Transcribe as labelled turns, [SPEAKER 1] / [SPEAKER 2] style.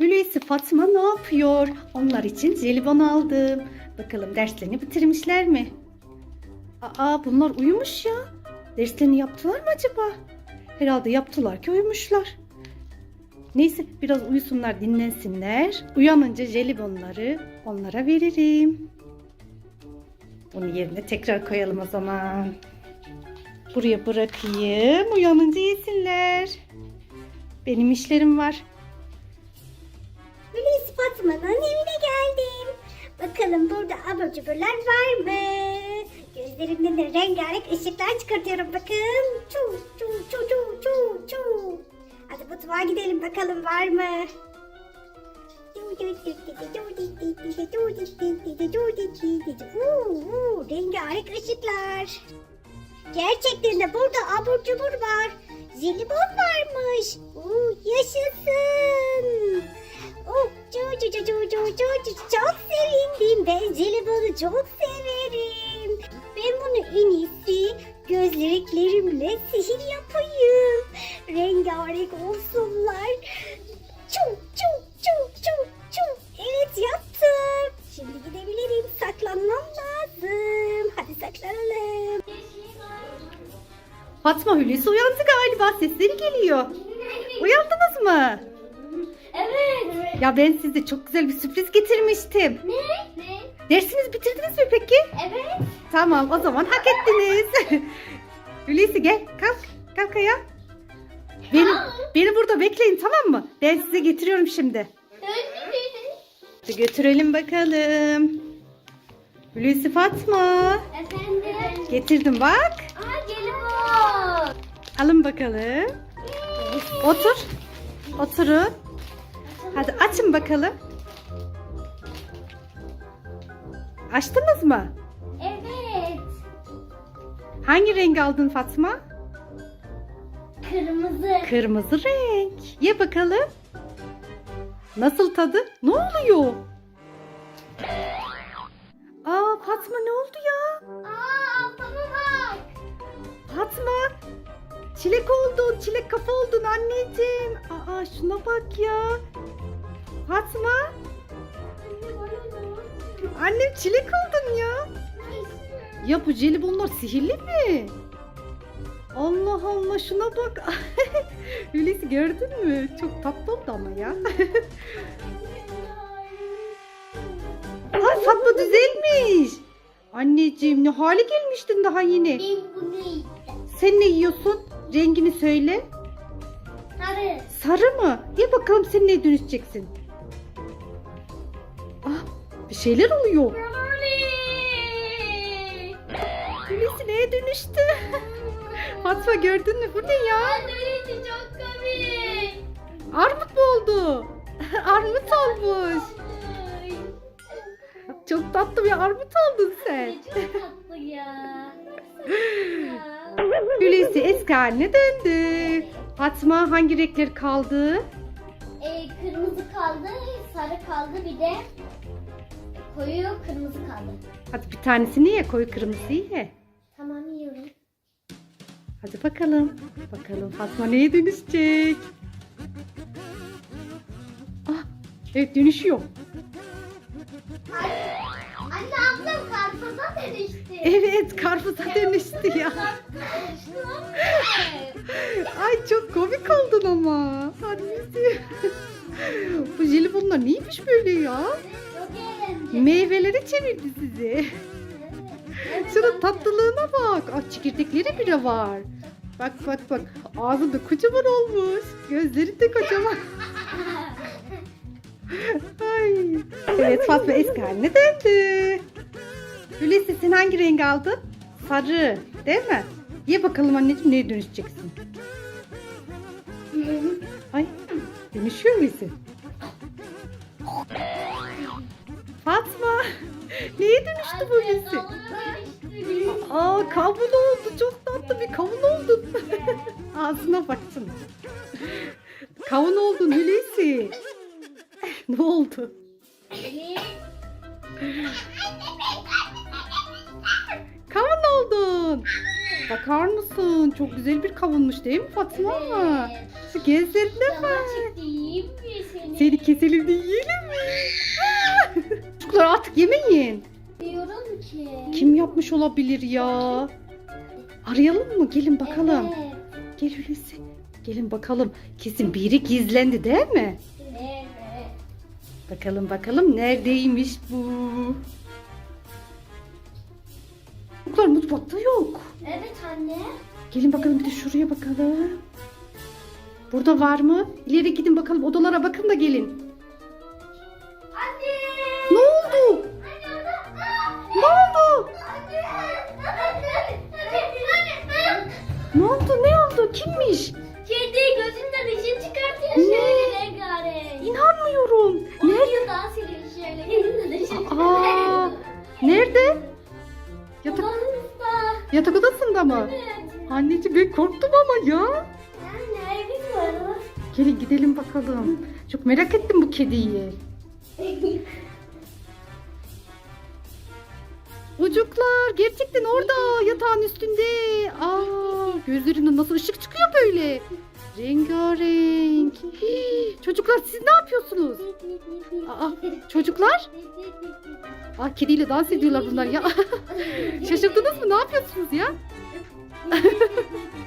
[SPEAKER 1] Hulusi Fatma ne yapıyor? Onlar için jelibon aldım. Bakalım derslerini bitirmişler mi? Aa bunlar uyumuş ya. Derslerini yaptılar mı acaba? Herhalde yaptılar ki uyumuşlar. Neyse biraz uyusunlar dinlensinler. Uyanınca jelibonları onlara veririm. Bunu yerine tekrar koyalım o zaman. Buraya bırakayım. Uyanınca yesinler. Benim işlerim var.
[SPEAKER 2] Fatma'nın evine geldim. Bakalım burada abur cuburlar var mı? Gözlerimden de rengarenk ışıklar çıkartıyorum bakın. Çu çu çu çu çu çu. Hadi mutfağa gidelim bakalım var mı? Vuu, Rengarenk ışıklar. Gerçekten de burada abur cubur var. Jelibon varmış. Oo, yaşasın. Cu, çok sevindim. Ben jelibonu çok severim. Ben bunu en iyisi gözleriklerimle sihir yapayım. Rengarenk olsunlar. Çu, çu, çu, çu, çu. Evet yaptım. Şimdi gidebilirim. Saklanmam lazım. Hadi saklanalım.
[SPEAKER 1] Fatma Hulusi uyandı galiba. Sesleri geliyor. Uyandınız mı? Ya ben size çok güzel bir sürpriz getirmiştim.
[SPEAKER 2] Ne? Ne?
[SPEAKER 1] Dersinizi bitirdiniz mi peki?
[SPEAKER 2] Evet.
[SPEAKER 1] Tamam o zaman hak ettiniz. Hulusi gel kalk. Kalk ayağa. Beni, beni burada bekleyin tamam mı? Ben size getiriyorum şimdi. Hadi götürelim bakalım. Hulusi Fatma.
[SPEAKER 2] Efendim.
[SPEAKER 1] Getirdim bak.
[SPEAKER 2] Aa jelibon.
[SPEAKER 1] Alın bakalım. Otur. Oturun. Hadi açın bakalım. Açtınız mı?
[SPEAKER 2] Evet.
[SPEAKER 1] Hangi renk aldın Fatma?
[SPEAKER 2] Kırmızı.
[SPEAKER 1] Kırmızı renk. Ye bakalım. Nasıl tadı? Ne oluyor? Aa Fatma ne oldu ya?
[SPEAKER 2] Aa bana bak.
[SPEAKER 1] Fatma. Çilek oldun. Çilek kafa oldun anneciğim. Aa şuna bak ya. Fatma. Annem çilek oldun ya. Ya bu jelibonlar sihirli mi? Allah Allah şuna bak. Hulusi gördün mü? Çok tatlı oldu ama ya. Ay Fatma düzelmiş. Anneciğim ne hale gelmiştin daha yeni. Sen ne yiyorsun? Rengini söyle.
[SPEAKER 2] Sarı.
[SPEAKER 1] Sarı mı? Ye bakalım sen neye dönüşeceksin. Ah bir şeyler oluyor. Hulusi neye dönüştü? Fatma gördün mü? Bu ne ya?
[SPEAKER 2] Anneciğim çok komik.
[SPEAKER 1] Armut mu oldu? Armut olmuş. Çok tatlı bir armut oldun sen.
[SPEAKER 2] Çok tatlı ya.
[SPEAKER 1] Hulusi eski haline döndü. Fatma hangi renkler kaldı?
[SPEAKER 2] Ee, kırmızı kaldı, sarı kaldı bir de koyu kırmızı kaldı.
[SPEAKER 1] Hadi bir tanesini ye koyu kırmızıyı ye.
[SPEAKER 2] Tamam yiyorum.
[SPEAKER 1] Hadi bakalım. Bakalım Fatma neye dönüşecek? Ah, evet dönüşüyor.
[SPEAKER 2] Anne ablam karpuza dönüştü.
[SPEAKER 1] Evet karpuza dönüştü ya. Ay çok komik oldun ama. Annesi. Bu jelibonlar neymiş böyle ya? Meyveleri çevirdi sizi. Şunun tatlılığına bak. Aa, çekirdekleri bile var. Bak bak bak. Ağzı da kocaman olmuş. Gözleri de kocaman. Ay. Evet Fatma eski haline döndü. Hulusi sen hangi renk aldın? Sarı. Değil mi? Ye bakalım anneciğim neye dönüşeceksin? Ay dönüşüyor Hulusi. Fatma. Neye dönüştü bu Hulusi? Aa kavun oldu. Çok tatlı bir kavun oldun. Ağzına baksana. Kavun oldun Hulusi. ne oldu? Kavun oldun. Bakar mısın? Çok güzel bir kavunmuş değil mi Fatma?
[SPEAKER 2] Evet.
[SPEAKER 1] Şu gözlerine bak.
[SPEAKER 2] Seni?
[SPEAKER 1] Keselim de yemeyin.
[SPEAKER 2] Diyorum ki.
[SPEAKER 1] Kim yapmış olabilir ya? Arayalım mı? Gelin bakalım.
[SPEAKER 2] Evet.
[SPEAKER 1] Gel Hulusi. Gelin bakalım. Kesin biri gizlendi değil mi?
[SPEAKER 2] Evet.
[SPEAKER 1] Bakalım bakalım neredeymiş bu? Çocuklar mutfakta yok.
[SPEAKER 2] Evet anne.
[SPEAKER 1] Gelin bakalım bir de şuraya bakalım. Burada var mı? İleri gidin bakalım odalara bakın da gelin. Yatak odasında mı?
[SPEAKER 2] Evet.
[SPEAKER 1] Anneciğim ben korktum ama ya. Gelin gidelim bakalım. Çok merak ettim bu kediyi. Çocuklar gerçekten orada yatağın üstünde. Aa, gözlerinden nasıl ışık çıkıyor böyle. Rengarenk. Çocuklar siz ne yapıyorsunuz? Aa, çocuklar? Aa, kediyle dans ediyorlar bunlar ya. Şaşırdınız mı? Ne yapıyorsunuz ya?